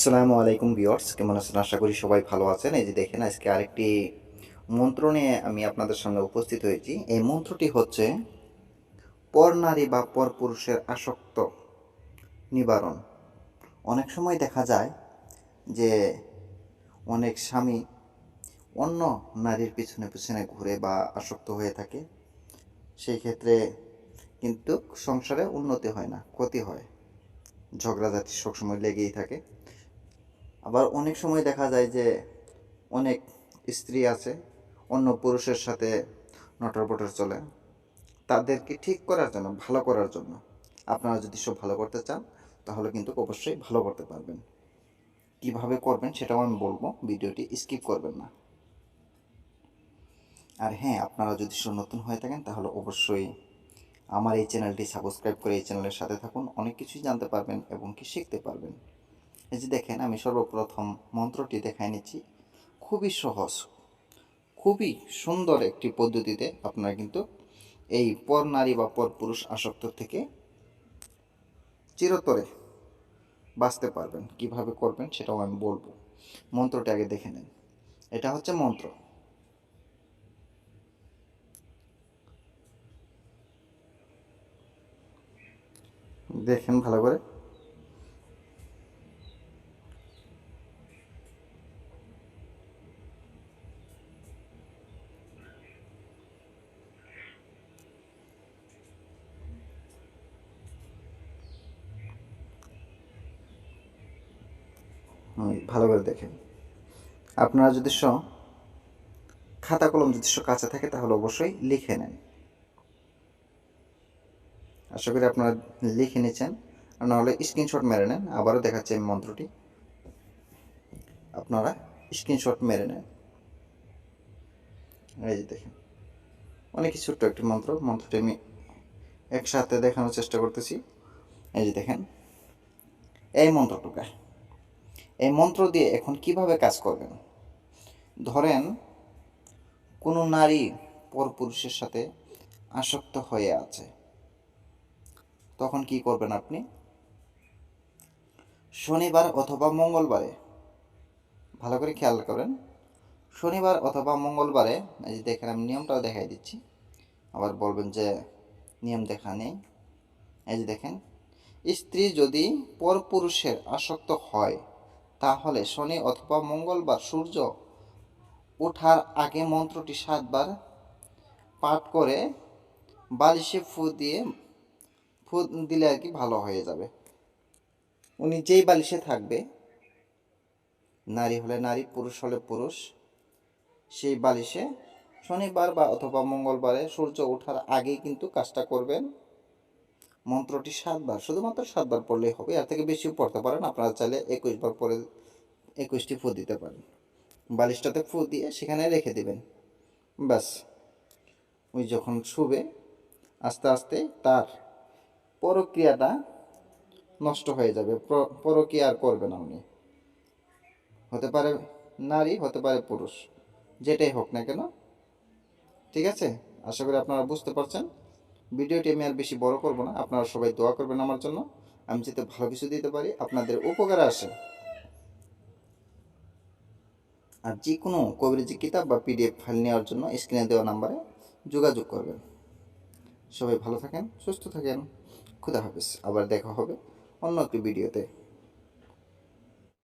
আসসালামু আলাইকুম ভিউয়ার্স, কেমন আছেন? আশা করি সবাই ভালো আছেন। এই যে দেখেন, আজকে আরেকটি মন্ত্র নিয়ে আমি আপনাদের সামনে উপস্থিত হয়েছি। এই মন্ত্রটি হচ্ছে, পর নারী বা পর পুরুষের আসক্ত নিবারণ। অনেক সময় দেখা যায় যে অনেক স্বামী অন্য নারীর পিছনে পিছনে ঘুরে বা আসক্ত হয়ে থাকে। সেই ক্ষেত্রে কিন্তু সংসারে উন্নতি হয় না, ক্ষতি হয়। ঝগড়াঝাটি সবসময় লেগেই থাকে। আবার অনেক সময় দেখা যায় যে অনেক স্ত্রী আছে, অন্য পুরুষের সাথে নটর পটর চলে। তাদেরকে ঠিক করার জন্য, ভালো করার জন্য আপনারা যদি সব ভালো করতে চান, তাহলে কিন্তু অবশ্যই ভালো করতে পারবেন। কীভাবে করবেন সেটাও আমি বলব, ভিডিওটি স্কিপ করবেন না। আর হ্যাঁ আপনারা যদি সব নতুন হয়ে থাকেন, তাহলে অবশ্যই আমার এই চ্যানেলটি সাবস্ক্রাইব করে এই চ্যানেলের সাথে থাকুন। অনেক কিছুই জানতে পারবেন এবং কি শিখতে পারবেন। এই যে দেখেন, আমি সর্বপ্রথম মন্ত্রটি দেখাই নিচ্ছি। খুবই সহজ, খুবই সুন্দর একটি পদ্ধতিতে আপনারা কিন্তু এই পর নারী বা পর পুরুষ আসক্ত থেকে চিরতরে বাঁচতে পারবেন। কীভাবে করবেন সেটাও আমি বলব। মন্ত্রটি আগে দেখে নেন। এটা হচ্ছে মন্ত্র। দেখেন ভালো করে। ভালো করে দেখেন। আপনারা যদি স খাতা কলম যদি স কাছে থাকে, তাহলে অবশ্যই লিখে নেন। আশা করি আপনারা লিখে নিচ্ছেন আর নাহলে স্ক্রিনশট মেরে নেন। আবারও দেখাচ্ছি আমি মন্ত্রটি। আপনারা স্ক্রিনশট মেরে নেন। এই যে দেখেন। অনেক ছোট্ট একটি মন্ত্র। মন্ত্রটি আমি একসাথে দেখানোর চেষ্টা করতেছি। এই যে দেখেন। এই মন্ত্রটুকা। এই মন্ত্র দিয়ে এখন কীভাবে কাজ করবেন? ধরেন, কোনো নারী পরপুরুষের সাথে আসক্ত হয়ে আছে। তখন কি করবেন আপনি? শনিবার অথবা মঙ্গলবারে, ভালো করে খেয়াল করেন, শনিবার অথবা মঙ্গলবারে, এই যে দেখেন আমি নিয়মটাও দেখাই দিচ্ছি, আবার বলবেন যে নিয়ম দেখা নেই। এই যে দেখেন, স্ত্রী যদি পরপুরুষের আসক্ত হয় তাহলে শনি অথবা মঙ্গলবার সূর্য ওঠার আগে মন্ত্রটি সাতবার পাঠ করে বালিশে ফু দিয়ে, ফু দিলে আর কি ভালো হয়ে যাবে। উনি যেই বালিশে থাকবে, নারী হলে নারী, পুরুষ হলে পুরুষ, সেই বালিশে শনিবার বা অথবা মঙ্গলবারে সূর্য ওঠার আগেই কিন্তু কাজটা করবেন। মন্ত্রটি সাতবার, শুধুমাত্র সাতবার পড়লেই হবে। এর থেকে বেশিও পড়তে পারেন। আপনারা চাইলে একুশ বার পরে একুশটি ফু দিতে পারেন। বালিশটাতে ফু দিয়ে সেখানে রেখে দেবেন। ব্যাস। ওই যখন শুবে, আস্তে আস্তে তার পরক্রিয়াটা নষ্ট হয়ে যাবে। প্র- পরক্রিয়া আর করবে না উনি। হতে পারে নারী, হতে পারে পুরুষ। যেটাই হোক না কেন। ঠিক আছে? আশা করি আপনারা বুঝতে পারছেন। ভিডিওটি আমি আর বেশি বড় করব না। আপনারা সবাই দোয়া করবেন আমার জন্য। আমি যাতে ভালো কিছু দিতে পারি, আপনাদের উপকারে আসে। আর যে কোনো কবিরাজি কিতাব বা পিডিএফ ফাইল নেওয়ার জন্য স্ক্রিনে দেওয়া নাম্বারে যোগাযোগ করবেন। সবাই ভালো থাকেন, সুস্থ থাকেন। খুদা হাফিজ। আবার দেখা হবে অন্য একটি ভিডিওতে।